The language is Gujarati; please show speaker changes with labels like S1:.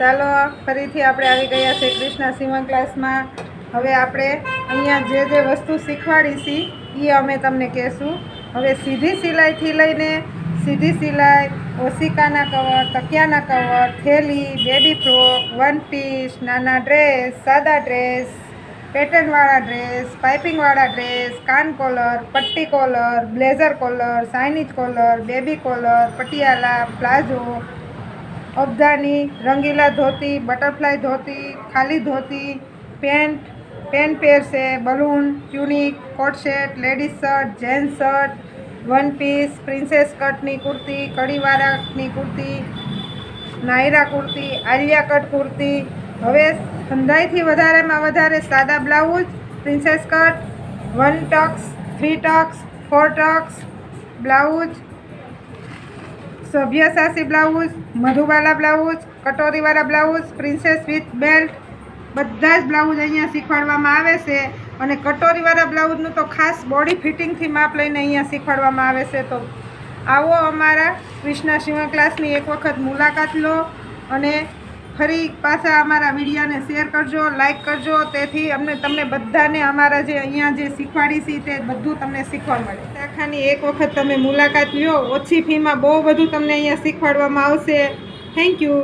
S1: ચાલો, ફરીથી આપણે આવી ગયા છે કૃષ્ણ સીવણ ક્લાસમાં. હવે આપણે અહીંયા જે જે વસ્તુ શીખવાડીશી એ અમે તમને કહેશું. હવે સીધી સિલાઈથી લઈને સીધી સિલાઈ, ઓશિકાના કવર, તકિયાના કવર, થેલી, બેબી ફ્રોક, વન પીસ, નાના ડ્રેસ, સાદા ડ્રેસ, પેટર્નવાળા ડ્રેસ, પાઇપિંગવાળા ડ્રેસ, કાન કોલર, પટ્ટી collar, blazer collar, Chinese collar, baby collar, Patiala, palazzo Afghani રંગીલા ધોતી, બટરફ્લાય ધોતી, ખાલી dhoti, pant pant પહેરશે balloon, tunic, coat ladies shirt, gents shirt, one piece, princess કટની કુર્તી કડીવાળાની કુર્તી, નાયરા કુર્તી આલિયા કટ કુર્તી. હવે સંધાઈથી વધારેમાં વધારે સાદા blouse, princess cut, one tucks, three tucks, four tucks, blouse સભ્યસાસી blouse, Madhubala blouse, કટોરીવાળા બ્લાઉઝ, પ્રિન્સેસ વિથ બેલ્ટ, બધા જ બ્લાઉઝ અહીંયા શીખવાડવામાં આવે છે. અને કટોરીવાળા બ્લાઉઝનું તો ખાસ બોડી ફિટિંગથી માપ લઈને અહીંયા શીખવાડવામાં આવે છે. તો આવો અમારા કૃષ્ણા શિવણ ક્લાસની એક વખત મુલાકાત લો અને ફરી પાછા અમારા વિડીયોને શેર કરજો લાઇક કરજો. તેથી અમને તમને બધાને અમારા જે અહીંયા જે શીખવાડી છે તે બધું તમને શીખવા મળે. શાખાની એક વખત તમે મુલાકાત લ્યો. ઓછી ફીમાં બહુ બધું તમને અહીંયા શીખવાડવામાં આવશે. Thank you